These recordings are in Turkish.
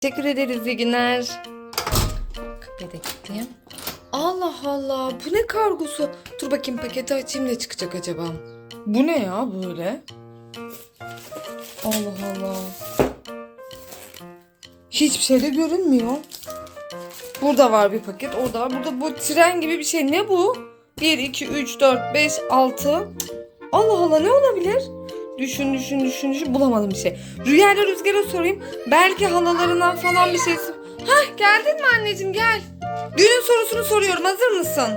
Teşekkür ederiz iyi günler. Kapıyı da kilitleyeyim. Allah Allah bu ne kargosu? Dur bakayım paketi açayım ne çıkacak acaba? Bu ne ya böyle? Allah Allah. Hiçbir şey de görünmüyor. Burada var bir paket, orada var. Burada bu tren gibi bir şey. Ne bu? 1, 2, 3, 4, 5, 6. Allah Allah ne olabilir? Düşün düşün düşün düşün bulamadım bir şey. Rüyayla Rüzgar'a sorayım. Belki halalarından falan bir şey. Hah geldin mi anneciğim gel. Düğünün sorusunu soruyorum hazır mısın?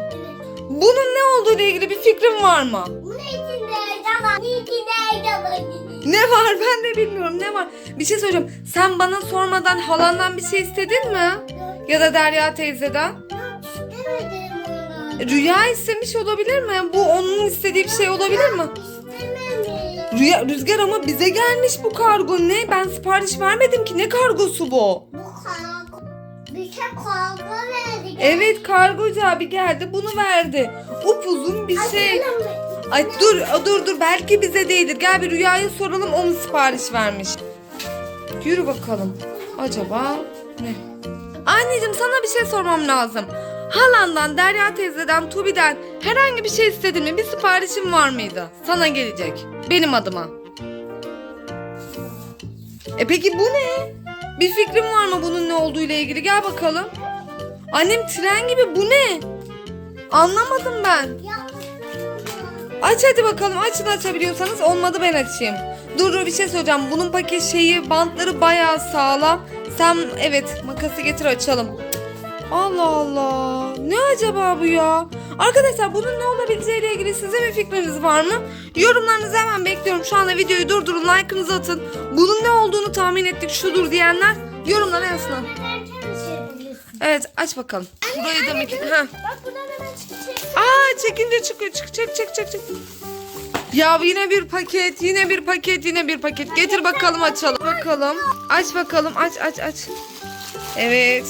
Bunun ne olduğu ile ilgili bir fikrin var mı? Bu ne içindeydi ama ne içindeydi ama. Ne var ben de bilmiyorum ne var. Bir şey söyleyeceğim. Sen bana sormadan halandan bir şey istedin mi? Ya da Derya teyzeden? İstemedim onu. Rüya istemiş olabilir mi? Bu onun istediği bir şey olabilir mi? Rüya, Rüzgar ama bize gelmiş bu kargo. Ne? Ben sipariş vermedim ki. Ne kargosu bu? Bu kargo. Bir şey kargo verdi. Evet kargocu abi geldi bunu verdi. Upuzun bir şey. Ay dur dur dur belki bize değildir. Gel bir Rüya'ya soralım o mu sipariş vermiş. Yürü bakalım. Acaba ne? Anneciğim sana bir şey sormam lazım. Halandan, Derya teyzeden, Tubi'den herhangi bir şey istedin mi? Bir siparişin var mıydı? Sana gelecek. Benim adıma. E peki bu ne? Bir fikrin var mı bunun ne olduğu ile ilgili? Gel bakalım. Annem tren gibi bu ne? Anlamadım ben. Aç hadi bakalım. Açın açabiliyorsanız. Olmadı ben açayım. Dur dur bir şey söyleyeceğim. Bunun paket şeyi bantları bayağı sağlam. Sen evet makası getir açalım. Allah Allah. Ne acaba bu ya? Arkadaşlar bunun ne olabileceğiyle ilgili size bir fikriniz var mı? Yorumlarınızı hemen bekliyorum. Şu anda videoyu durdurun. Like'ınızı atın. Bunun ne olduğunu tahmin ettik şudur diyenler yorumlara yazsın. Evet aç bakalım. Burayı da mı? Heh. Bak buradan hemen çıkacak. Aa çekince çıkıyor. Çık çık çık çık çık. Ya yine bir paket, yine bir paket, yine bir paket. Getir bakalım açalım. Bakalım. Aç bakalım. Aç aç aç. Evet.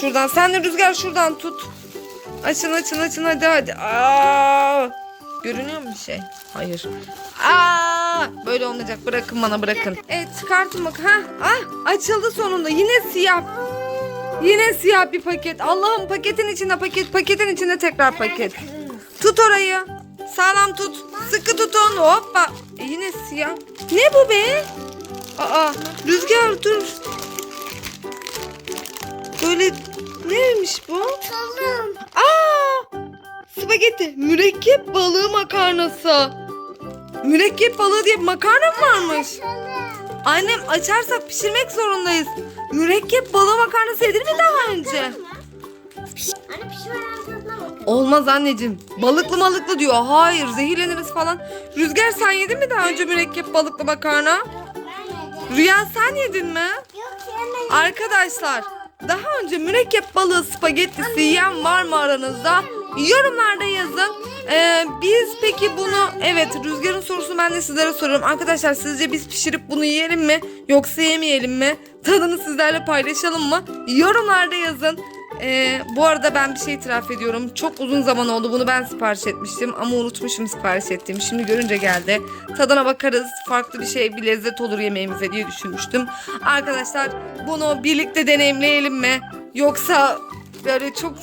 Şuradan sen de rüzgar şuradan tut. Açın açın açın hadi hadi. Aa! Görünüyor mu bir şey? Hayır. Aa! Böyle olmayacak. Bırakın bana bırakın. Evet çıkartın bak. Ha? Ah açıldı sonunda. Yine siyah. Yine siyah bir paket. Allah'ım paketin içinde paket, paketin içinde tekrar paket. Tut orayı. Sağlam tut. Sıkı tutun. Hoppa. E yine siyah. Ne bu be? Aa, rüzgar dur. Böyle neymiş bu? Tamam. Aa! Spagetti. Mürekkep balığı makarnası. Mürekkep balığı diye makarna mı varmış? Annem açarsak pişirmek zorundayız. Mürekkep balığı makarnası yedin mi daha önce? Anne pişmeyen tadına bak. Olmaz anneciğim. Balıklı malıklı diyor. Hayır zehirleniriz falan. Rüzgar sen yedin mi daha önce mürekkep balıklı makarna? Rüya sen yedin mi? Yok yemedim. Arkadaşlar daha önce mürekkep balığı spagettisi yiyen var mı aranızda? Yorumlarda yazın. Ee, biz peki bunu evet Rüzgar'ın sorusunu ben de sizlere soruyorum. Arkadaşlar sizce biz pişirip bunu yiyelim mi? Yoksa yemeyelim mi? Tadını sizlerle paylaşalım mı? Yorumlarda yazın. Ee, bu arada ben bir şey itiraf ediyorum. Çok uzun zaman oldu. Bunu ben sipariş etmiştim ama unutmuşum sipariş ettiğimi. Şimdi görünce geldi. Tadına bakarız. Farklı bir şey, bir lezzet olur yemeğimize diye düşünmüştüm. Arkadaşlar bunu birlikte deneyimleyelim mi? Yoksa böyle çok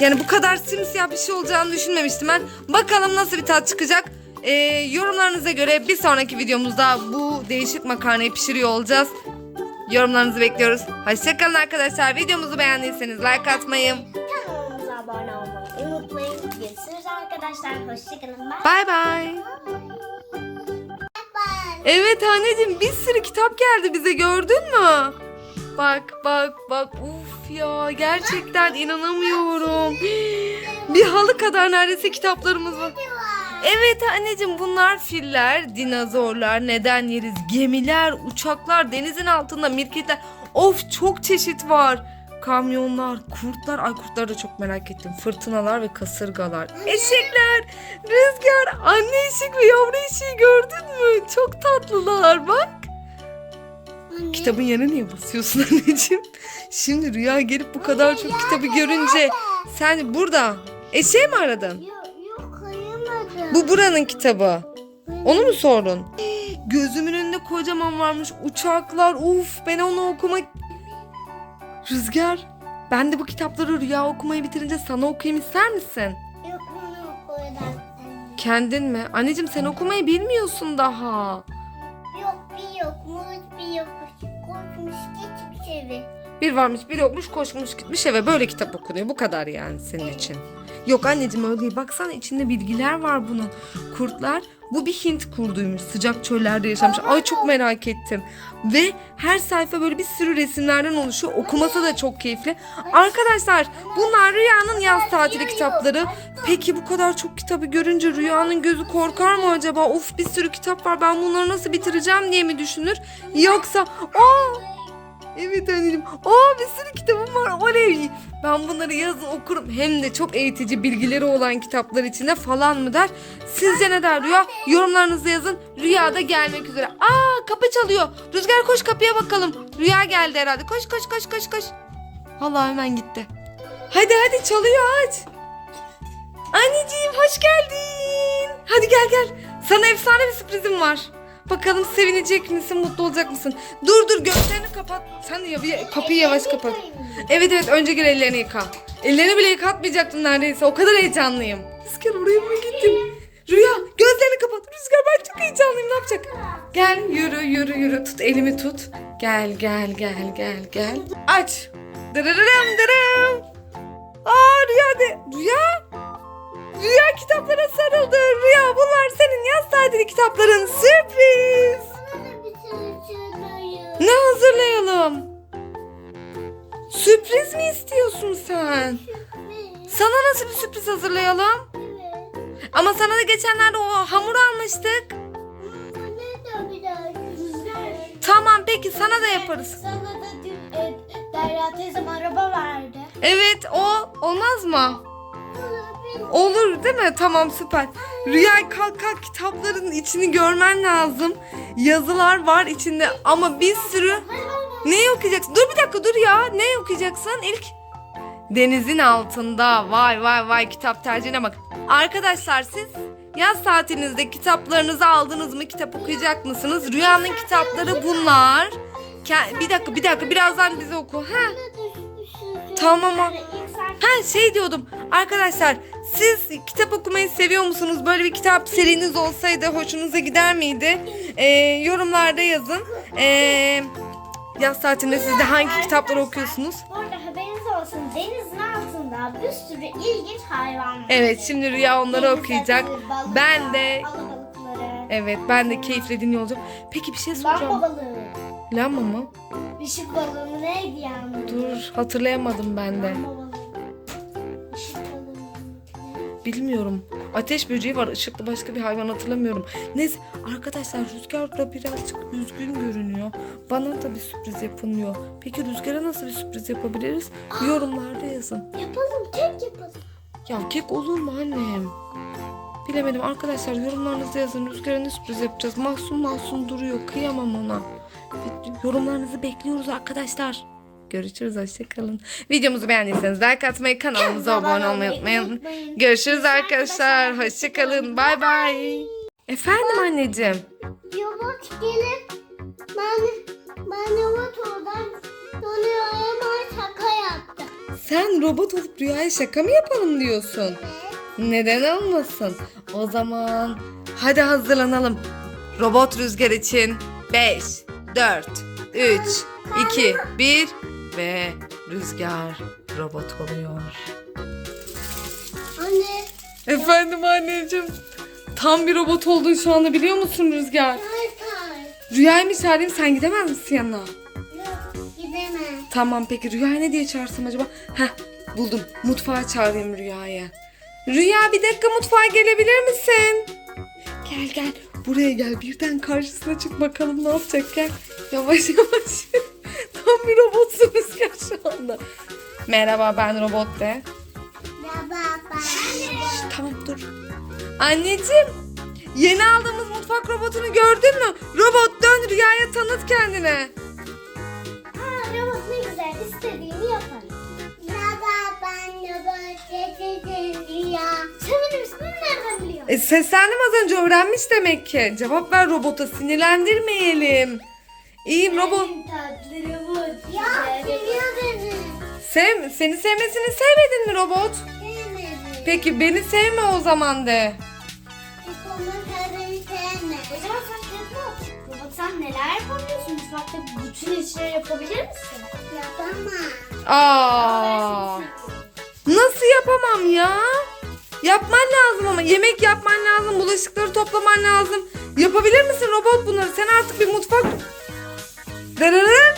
yani bu kadar simsiyah bir şey olacağını düşünmemiştim ben. Bakalım nasıl bir tat çıkacak. Ee, yorumlarınıza göre bir sonraki videomuzda bu değişik makarnayı pişiriyor olacağız. Yorumlarınızı bekliyoruz. Hoşçakalın arkadaşlar. Videomuzu beğendiyseniz like atmayı. Kanalımıza abone olmayı unutmayın. Görüşürüz arkadaşlar. Hoşçakalın. Bye. Bye. Evet anneciğim bir sürü kitap geldi bize gördün mü? Bak bak bak uf ya gerçekten inanamıyorum. Bir halı kadar neredeyse kitaplarımız var. Evet anneciğim bunlar filler, dinozorlar, neden yeriz, gemiler, uçaklar, denizin altında mirketler. Of çok çeşit var. Kamyonlar, kurtlar, ay kurtları da çok merak ettim. Fırtınalar ve kasırgalar. Eşekler, rüzgar, anne eşek ve yavru eşeği gördün mü? Çok tatlılar bak. Anne. Kitabın yerine niye basıyorsun anneciğim? Şimdi Rüya gelip bu kadar çok kitabı görünce sen burada eşeği mi aradın? Yok. Bu buranın kitabı. Onu mu sordun? Gözümün önünde kocaman varmış. Uçaklar. Uf ben onu okumak... Rüzgar. Ben de bu kitapları rüya okumayı bitirince sana okuyayım ister misin? Yok bunu okuyorum. Kendin mi? Anneciğim sen okumayı bilmiyorsun daha. Yok bir yokmuş bir yokmuş. Korkmuş geçmiş evi. Bir varmış bir yokmuş koşmuş gitmiş eve böyle kitap okunuyor. Bu kadar yani senin için. Yok anneciğim öyle değil. Baksana içinde bilgiler var bunun. Kurtlar bu bir Hint kurduymuş. Sıcak çöllerde yaşamış. Ay çok merak ettim. Ve her sayfa böyle bir sürü resimlerden oluşuyor. Okuması da çok keyifli. Arkadaşlar bunlar Rüya'nın yaz tatili kitapları. Peki bu kadar çok kitabı görünce Rüya'nın gözü korkar mı acaba? Of bir sürü kitap var ben bunları nasıl bitireceğim diye mi düşünür? Yoksa aa Evet anneciğim. Aa bir sürü kitabım var. Oley. Ben bunları yazın okurum. Hem de çok eğitici bilgileri olan kitaplar içinde falan mı der. Sizce ne der Rüya? Yorumlarınızı yazın. Rüya da gelmek üzere. Aa kapı çalıyor. Rüzgar koş kapıya bakalım. Rüya geldi herhalde. Koş koş koş koş koş. Allah hemen gitti. Hadi hadi çalıyor aç. Anneciğim hoş geldin. Hadi gel gel. Sana efsane bir sürprizim var. Bakalım sevinecek misin, mutlu olacak mısın? Dur dur gözlerini kapat. Sen ya bir kapıyı yavaş kapat. Evet evet önce gir ellerini yıka. Ellerini bile yıkatmayacaktın neredeyse. O kadar heyecanlıyım. Rüzgar oraya mı gittin? Rüya gözlerini kapat. Rüzgar ben çok heyecanlıyım. Ne yapacak? Gel yürü yürü yürü. Tut elimi tut. Gel gel gel gel gel. Aç. Dırırırım dırım. Aa Rüya de. Rüya. Rüya kitaplara sarıldı. Rüya bunlar senin yaz tatili kitapların. Sürpriz. Ne hazırlayalım? Sürpriz mi istiyorsun sen? Sana nasıl bir sürpriz hazırlayalım? Ama sana da geçenlerde o hamur almıştık. Tamam peki sana da yaparız. Sana da dün e, Derya teyzem araba verdi. Evet o olmaz mı? Olur değil mi? Tamam süper. Rüya kalk kalk kitapların içini görmen lazım. Yazılar var içinde ama bir sürü. Ne okuyacaksın? Dur bir dakika dur ya. Ne okuyacaksın ilk? Denizin altında. Vay vay vay kitap tercihine bak. Arkadaşlar siz yaz tatilinizde kitaplarınızı aldınız mı? Kitap okuyacak mısınız? Rüyanın kitapları bunlar. Bir dakika bir dakika birazdan bize oku. Ha? Tamam ama. Ha şey diyordum arkadaşlar siz kitap okumayı seviyor musunuz? Böyle bir kitap seriniz olsaydı hoşunuza gider miydi? Ee, yorumlarda yazın. Ee, yaz tatilinde siz de hangi kitapları okuyorsunuz? Burada haberiniz olsun denizin altında bir sürü ilginç hayvan var. Evet şimdi Rüya onları Deniz okuyacak. atı, Ben de alabalıkları, evet ben de keyifle dinliyor olacağım. Peki bir şey soracağım. Lamba balığı. Lamba mı? Işık balığı neydi yani? Dur hatırlayamadım ben de. Lamba balığı. Bilmiyorum. Ateş böceği var. Işıklı başka bir hayvan hatırlamıyorum. Neyse arkadaşlar Rüzgar da birazcık üzgün görünüyor. Bana da bir sürpriz yapılmıyor. Peki Rüzgar'a nasıl bir sürpriz yapabiliriz? Yorumlarda yazın. Yapalım kek yapalım. Ya kek olur mu annem? Bilemedim arkadaşlar yorumlarınızda yazın. Rüzgar'a ne sürpriz yapacağız? Mahsun mahsun duruyor. Kıyamam ona. Yorumlarınızı bekliyoruz arkadaşlar. Görüşürüz hoşçakalın. Videomuzu beğendiyseniz like atmayı, kanalımıza abone olmayı unutmayın. Görüşürüz arkadaşlar. Hoşçakalın. Bay bay. Efendim anneciğim. Robot gelip ben, ben robot oldum. Sonra hemen şaka yaptı. Sen robot olup rüyaya şaka mı yapalım diyorsun? Neden olmasın? O zaman hadi hazırlanalım. Robot rüzgar için 5, 4, 3, 2, 1 ve rüzgar robot oluyor. Anne. Efendim anneciğim. Tam bir robot oldun şu anda biliyor musun Rüzgar? Rüyayı mı çağırayım sen gidemez misin yanına? Yok gidemem. Tamam peki Rüya'yı ne diye çağırsam acaba? Heh buldum mutfağa çağırayım Rüya'yı. Rüya bir dakika mutfağa gelebilir misin? Gel gel buraya gel birden karşısına çık bakalım ne yapacak gel. Yavaş yavaş. Bir robotsun Rüzgar şu anda. Merhaba ben robot de. Baba Şşt, tamam dur. Anneciğim yeni aldığımız mutfak robotunu gördün mü? Robot dön Rüya'ya tanıt kendine. Ha robot ne güzel istediğini yaparım. Baba ben robot getirdim ya. Sen benim ismimi nereden biliyorsun? E, seslendim az önce öğrenmiş demek ki. Cevap ver robota sinirlendirmeyelim. İyiyim robot. Tatlı robot. Ya seviyor beni. Sev, seni sevmesini sevmedin mi robot? Sevmedi. Peki beni sevme o zaman de. Onun tadını sevme. Hocam sen robot. Robot sen neler yapabiliyorsun? Mutfakta bütün işleri yapabilir misin? Yapamam. Aa. Nasıl yapamam ya? Yapman lazım ama yemek yapman lazım, bulaşıkları toplaman lazım. Yapabilir misin robot bunları? Sen artık bir mutfak... Dırın.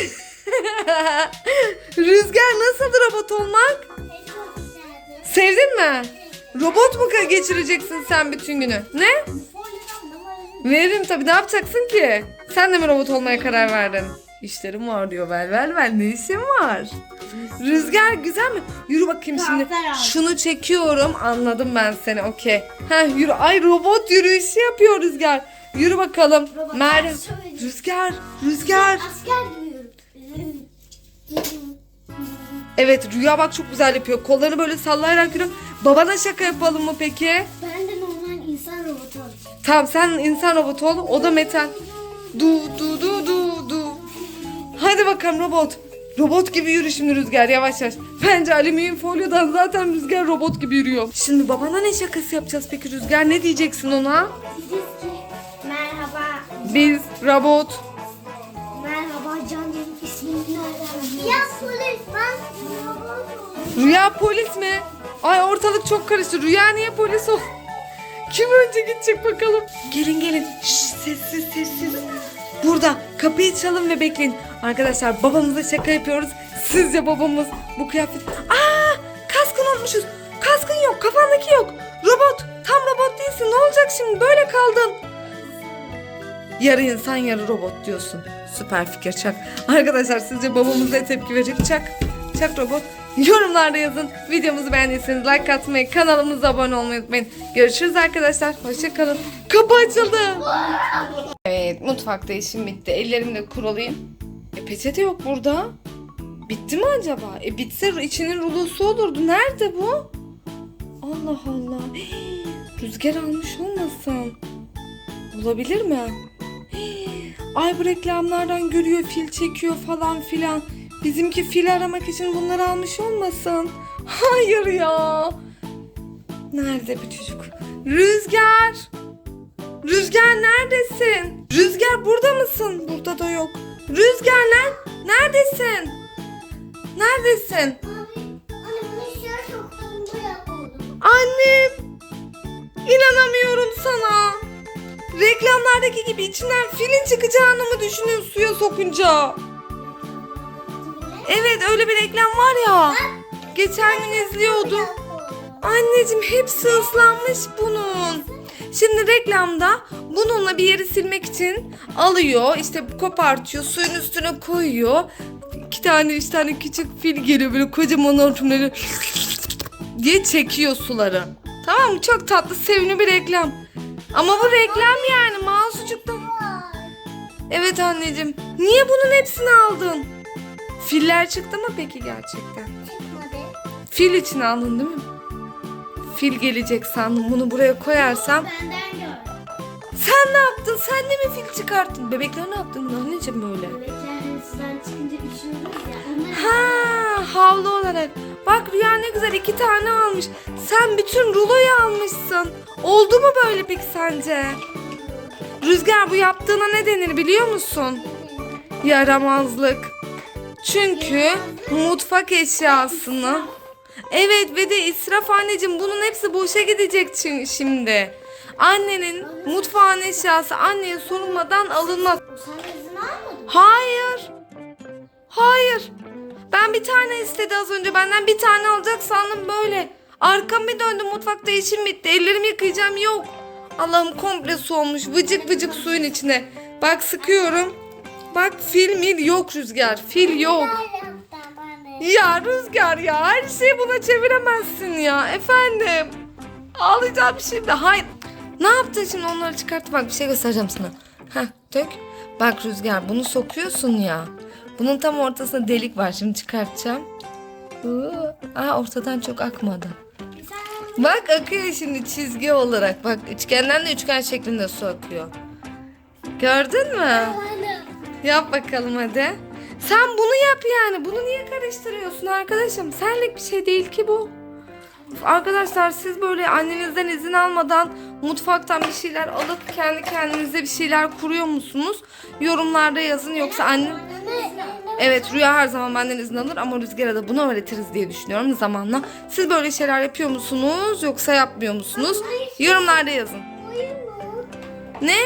Rüzgar nasıldı robot olmak? Çok güzeldi. Sevdin mi? Robot mu geçireceksin sen bütün günü? Ne? Veririm tabii ne yapacaksın ki? Sen de mi robot olmaya karar verdin? İşlerim var diyor vel vel vel ne işin var? Rüzgar güzel mi? Yürü bakayım şimdi. Şunu çekiyorum anladım ben seni okey. Heh yürü ay robot yürüyüşü yapıyor Rüzgar. Yürü bakalım. Şöyle. Rüzgar. Rüzgar. Asker. Evet Rüya bak çok güzel yapıyor. Kollarını böyle sallayarak yürü. Babana şaka yapalım mı peki? Ben de normal insan robotu olacağım. Tamam sen insan robotu ol. O da metal. Du du du du du. Hadi bakalım robot. Robot gibi yürü şimdi Rüzgar yavaş yavaş. Bence alüminyum folyodan zaten Rüzgar robot gibi yürüyor. Şimdi babana ne şakası yapacağız peki Rüzgar? Ne diyeceksin ona? Diyeceğiz ki merhaba. Biz robot. Merhaba Can'ın ismini nereden Ya polis ben Rüya polis mi? Ay ortalık çok karıştı. Rüya niye polis ol? Kim önce gidecek bakalım? Gelin gelin. Şşş, sessiz sessiz. Burada kapıyı çalın ve bekleyin. Arkadaşlar babamıza şaka yapıyoruz. Sizce babamız bu kıyafet... Aa kaskını unutmuşuz. Kaskın yok kafandaki yok. Robot tam robot değilsin. Ne olacak şimdi böyle kaldın. Yarı insan yarı robot diyorsun. Süper fikir Çak. Arkadaşlar sizce babamız ne tepki verecek Çak? Çak robot. Yorumlarda yazın. Videomuzu beğendiyseniz like atmayı, kanalımıza abone olmayı unutmayın. Görüşürüz arkadaşlar. Hoşçakalın. Kapı açıldı. Evet mutfakta işim bitti. Ellerimi de kurulayım. E peçete yok burada. Bitti mi acaba? E bitse içinin rulosu olurdu. Nerede bu? Allah Allah. Rüzgar almış olmasın. Bulabilir mi? Ay bu reklamlardan görüyor fil çekiyor falan filan. Bizimki fil aramak için bunları almış olmasın. Hayır ya. Nerede bu çocuk? Rüzgar. Rüzgar neredesin? Rüzgar burada mısın? Burada da yok. Rüzgar ne? Neredesin? Neredesin? Reklamlardaki gibi içinden filin çıkacağını mı düşünüyorsun suya sokunca? Evet öyle bir reklam var ya. Geçen gün izliyordum. Anneciğim hepsi ıslanmış bunun. Şimdi reklamda bununla bir yeri silmek için alıyor işte kopartıyor suyun üstüne koyuyor. İki tane üç tane küçük fil geliyor böyle kocaman hortumları diye çekiyor suları. Tamam mı? Çok tatlı sevimli bir reklam. Ama bu reklam yani masucuktan. Evet anneciğim. Niye bunun hepsini aldın? Filler çıktı mı peki gerçekten? Çıkmadı. Fil için aldın değil mi? Fil gelecek sandım. Bunu buraya koyarsam. Benden. Sen ne yaptın? Sen de mi fil çıkarttın? Bebekler ne yaptın anneciğim böyle? Bebekler sudan çıkınca üşüyoruz ya. Ha, havlu olarak. Bak Rüya ne güzel iki tane almış. Sen bütün ruloyu almışsın. Oldu mu böyle peki sence? Rüzgar bu yaptığına ne denir biliyor musun? Yaramazlık. Çünkü mutfak eşyasını Evet ve de israf anneciğim bunun hepsi boşa gidecek şimdi. Annenin mutfağın eşyası anneye sorulmadan alınmaz. Sen izin almadın. Hayır. Hayır. Ben bir tane istedi az önce benden bir tane alacak sandım böyle. Arkamı bir döndüm mutfakta işim bitti. Ellerimi yıkayacağım yok. Allah'ım komple su olmuş. Vıcık vıcık suyun içine. Bak sıkıyorum. Bak fil mil yok rüzgar. Fil yok. Ya Rüzgar ya her şeyi buna çeviremezsin ya efendim. Ağlayacağım şimdi. Hayır. Ne yaptın şimdi onları çıkart bak bir şey göstereceğim sana. Heh dök. Bak Rüzgar bunu sokuyorsun ya. Bunun tam ortasında delik var şimdi çıkartacağım. Aa ortadan çok akmadı. Bak akıyor şimdi çizgi olarak. Bak üçgenden de üçgen şeklinde su akıyor. Gördün mü? Yap bakalım hadi. Sen bunu yap yani. Bunu niye karıştırıyorsun arkadaşım? Senlik bir şey değil ki bu. Arkadaşlar siz böyle annenizden izin almadan mutfaktan bir şeyler alıp kendi kendinize bir şeyler kuruyor musunuz? Yorumlarda yazın yoksa anne... Evet Rüya her zaman benden izin alır ama Rüzgar'a da bunu öğretiriz diye düşünüyorum zamanla. Siz böyle şeyler yapıyor musunuz yoksa yapmıyor musunuz? Yorumlarda yazın. Ne?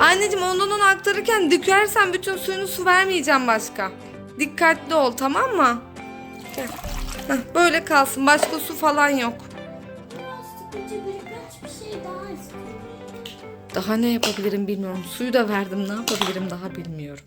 Anneciğim ondan ona aktarırken dökersen bütün suyunu su vermeyeceğim başka. Dikkatli ol tamam mı? Gel. Heh, böyle kalsın başka su falan yok. Daha ne yapabilirim bilmiyorum. Suyu da verdim ne yapabilirim daha bilmiyorum.